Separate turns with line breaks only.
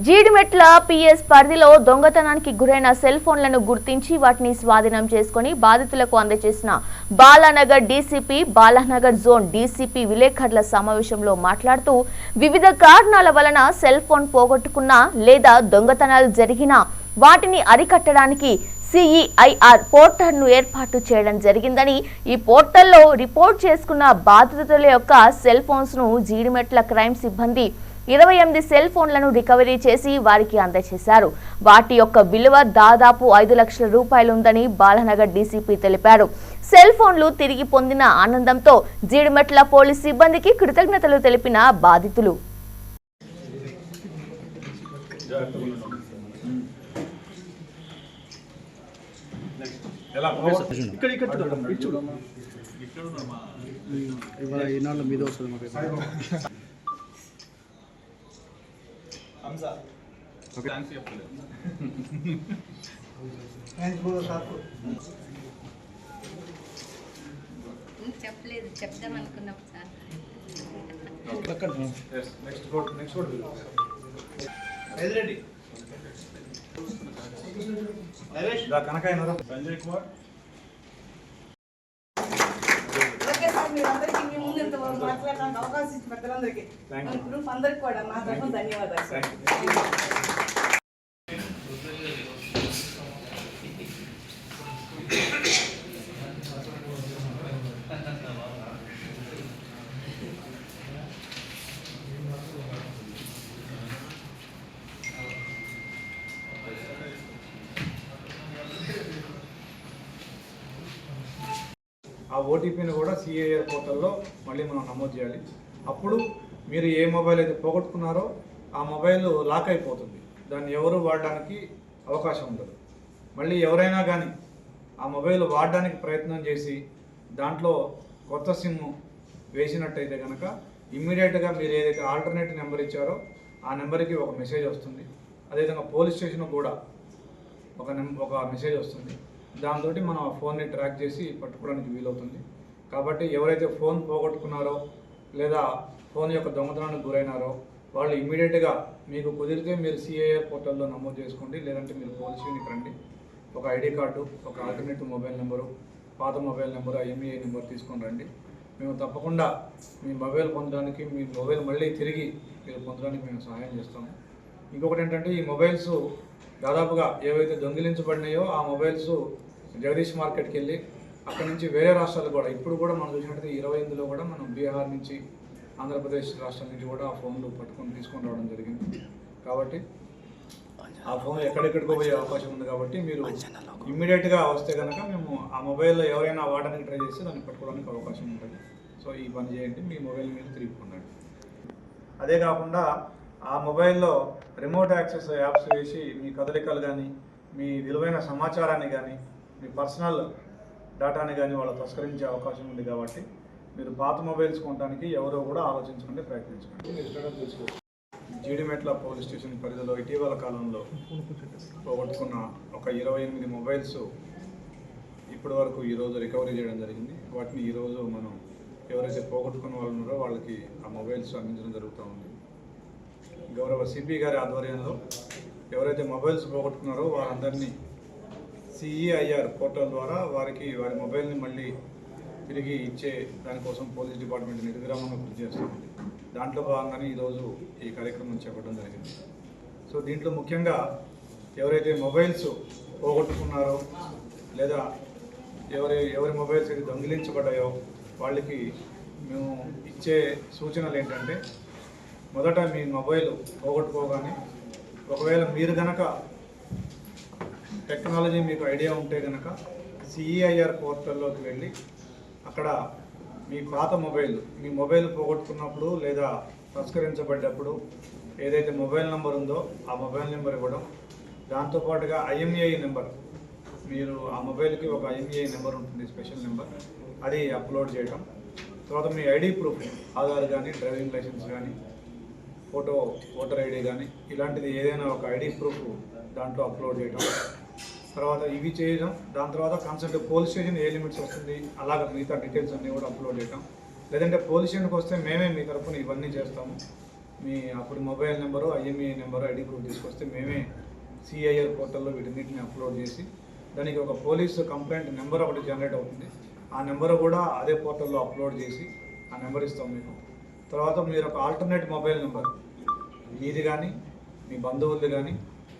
Jeedimetla PS పరిధిలో దొంగతనానికి గురైన సెల్ ఫోన్లను గుర్తించి వాటిని స్వాధీనం చేసుకుని బాధితులకు అందజేసిన Balanagar DCP Balanagar zone DCP విలేకరుల సమావేశంలో మాట్లాడుతూ వివిధ కారణాల వలన సెల్ ఫోన్ పోగొట్టుకున్నా లేదా దొంగతనాలు జరిగినా వాటిని అరికట్టడానికి సిఈఐఆర్ పోర్టల్ను ఏర్పాటు చేయడం జరిగిందని ఈ పోర్టల్లో రిపోర్ట్ చేసుకున్న బాధితుల యొక్క సెల్ ఫోన్స్ను జీడిమెట్ల క్రైమ్ సిబ్బంది ఇరవై ఎనిమిది సెల్ ఫోన్లను రికవరీ చేసి వారికి అందజేశారు. వాటి యొక్క విలువ దాదాపు ఐదు లక్షల రూపాయలు ఉందని బాలనగర్ డీసీపీ తెలిపారు. సెల్ ఫోన్లు తిరిగి పొందిన ఆనందంతో జీడిమెట్ల పోలీస్ సిబ్బందికి కృతజ్ఞతలు తెలిపిన బాధితులు.
ఎలా
ఇక్కడ ఇక్కడ ఇవాళ ఈనాడు మీద వస్తుంది మాకు.
హంసా థ్యాంక్స్ చెప్పలేదు
చెప్పలేదు చెప్దాం అనుకున్నాం sir
next photo next photo Edireddy Naresh దా కనకాయనరా సంజయ్ కుమార్
ఓకే సార్ మీరందరికీ మీ ముందు ఇంత మాట్లాడడానికి అవకాశం ఇచ్చిన పెద్దలందరికీ. అందరికీ కూడా మా తరఫున ధన్యవాదాలు.
ఓటీపీని కూడా సిఐఆర్ పోర్టల్లో మళ్ళీ మనం నమోదు చేయాలి. అప్పుడు మీరు ఏ మొబైల్ అయితే పోగొట్టుకున్నారో ఆ మొబైల్ లాక్ అయిపోతుంది. దాన్ని ఎవరు వాడడానికి అవకాశం ఉండదు. మళ్ళీ ఎవరైనా కానీ ఆ మొబైల్ వాడడానికి ప్రయత్నం చేసి దాంట్లో కొత్త సిమ్ వేసినట్టయితే కనుక ఇమ్మీడియట్గా మీరు ఏదైతే ఆల్టర్నేట్ నెంబర్ ఇచ్చారో ఆ నెంబర్కి ఒక మెసేజ్ వస్తుంది. అదేవిధంగా పోలీస్ స్టేషన్ కూడా ఒక నెం ఒక మెసేజ్ వస్తుంది. దాంతో మనం ఆ ఫోన్ని ట్రాక్ చేసి పట్టుకోవడానికి వీలవుతుంది. కాబట్టి ఎవరైతే ఫోన్ పోగొట్టుకున్నారో లేదా ఫోన్ యొక్క దొంగతనానికి గురైనారో వాళ్ళు ఇమీడియట్గా మీకు కుదిరితే మీరు సిఐఆర్ పోర్టల్లో నమోదు చేసుకోండి. లేదంటే మీరు పోలీస్ యూనిట్ రండి. ఒక ఐడి కార్డు ఒక ఆల్టర్నేటివ్ మొబైల్ నెంబరు పాత మొబైల్ నెంబరు ఐఎంఈఐ నెంబర్ తీసుకొని రండి. మేము తప్పకుండా మీ మొబైల్ పొందడానికి మీ మొబైల్ మళ్ళీ తిరిగి మీరు పొందడానికి మేము సహాయం చేస్తాము. ఇంకొకటి ఏంటంటే ఈ మొబైల్స్ దాదాపుగా ఏవైతే దొంగిలించబడినాయో ఆ మొబైల్స్ జగదీష్ మార్కెట్కి వెళ్ళి అక్కడ నుంచి వేరే రాష్ట్రాలు కూడా ఇప్పుడు కూడా మనం చూసినట్టయితే ఇరవై ఎనిమిదిలో కూడా మనం బీహార్ నుంచి ఆంధ్రప్రదేశ్ రాష్ట్రం నుంచి కూడా ఆ ఫోన్లు పట్టుకొని తీసుకొని రావడం జరిగింది. కాబట్టి ఆ ఫోన్ ఎక్కడెక్కడికో పోయే అవకాశం ఉంది కాబట్టి మీరు ఇమ్మీడియట్గా వస్తే కనుక మేము ఆ మొబైల్లో ఎవరైనా వాడడానికి ట్రై చేస్తే దాన్ని పట్టుకోవడానికి అవకాశం ఉంటుంది. సో ఈ పని చేయండి మీ మొబైల్ మీద తిరిగి పొందండి అదే కాకుండా ఆ మొబైల్లో రిమోట్ యాక్సెస్ యాప్స్ వేసి మీ కదలికలు కానీ మీ విలువైన సమాచారాన్ని కానీ మీ పర్సనల్ డేటాని కానీ వాళ్ళు తస్కరించే అవకాశం ఉంది కాబట్టి మీరు పాత మొబైల్స్ కొనడానికి ఎవరో కూడా ఆలోచించుకుంటే ప్రయత్నించండి జీడిమెట్ల పోలీస్ స్టేషన్ పరిధిలో ఇటీవల కాలంలో పోగొట్టుకున్న ఒక ఇరవై ఎనిమిది మొబైల్స్ ఇప్పటి వరకు ఈరోజు రికవరీ చేయడం జరిగింది. వాటిని ఈరోజు మనం ఎవరైతే పోగొట్టుకున్న వాళ్ళు ఉన్నారో వాళ్ళకి ఆ మొబైల్స్ అందించడం జరుగుతూ ఉంది. గౌరవ సిపి గారి ఆధ్వర్యంలో ఎవరైతే మొబైల్స్ పోగొట్టుకున్నారో వారందరినీ సిఈఐఆర్ పోర్టల్ ద్వారా వారికి వారి మొబైల్ని మళ్ళీ తిరిగి ఇచ్చే దానికోసం పోలీస్ డిపార్ట్మెంట్ నిర్విరామంగా కృషి చేస్తుంది. దాంట్లో భాగంగానే ఈరోజు ఈ కార్యక్రమం చేపట్టడం జరిగింది. సో దీంట్లో ముఖ్యంగా ఎవరైతే మొబైల్స్ పోగొట్టుకున్నారో లేదా ఎవరి ఎవరి మొబైల్స్ అయితే దొంగిలించబడ్డాయో వాళ్ళకి మేము ఇచ్చే సూచనలు ఏంటంటే మొదట మీ మొబైల్ పోగొట్టుకోగానే ఒకవేళ మీరు గనక టెక్నాలజీ మీకు ఐడియా ఉంటే కనుక సిఈఐఆర్ పోర్టల్లోకి వెళ్ళి అక్కడ మీ పాత మొబైల్ మీ మొబైల్ పోగొట్టుకున్నప్పుడు లేదా తస్కరించబడ్డప్పుడు ఏదైతే మొబైల్ నెంబర్ ఉందో ఆ మొబైల్ నెంబర్ ఇవ్వడం. దాంతోపాటుగా ఐఎంఈఐ నెంబర్ మీరు ఆ మొబైల్కి ఒక ఐఎంఈఐ నెంబర్ ఉంటుంది స్పెషల్ నెంబర్. అది అప్లోడ్ చేయడం. తర్వాత మీ ఐడి ప్రూఫ్ ఆధార్ కానీ డ్రైవింగ్ లైసెన్స్ కానీ ఫోటో ఓటర్ ఐడి కానీ ఇలాంటిది ఏదైనా ఒక ఐడి ప్రూఫ్ దాంట్లో అప్లోడ్ చేయడం తర్వాత ఇవి చేయడం దాని తర్వాత కాన్సెప్ట్ పోలీస్ స్టేషన్ ఏ లిమిట్స్ వస్తుంది అలాగే మిగతా డీటెయిల్స్ అన్నీ కూడా అప్లోడ్ చేయడం లేదంటే పోలీస్ స్టేషన్కి వస్తే మేమే మీ తరఫున ఇవన్నీ చేస్తాము. మీ అప్పుడు mobile number IMEI number ID proof తీసుకొస్తే మేమే సిఐఆర్ పోర్టల్లో వీటన్నిటిని అప్లోడ్ చేసి దానికి ఒక పోలీసు కంప్లైంట్ నెంబర్ ఒకటి జనరేట్ అవుతుంది. ఆ నెంబర్ కూడా అదే పోర్టల్లో అప్లోడ్ చేసి ఆ నెంబర్ ఇస్తాం మీకు. తర్వాత మీరు ఒక ఆల్టర్నేట్ మొబైల్ నెంబర్ మీది కానీ మీ బంధువులది కానీ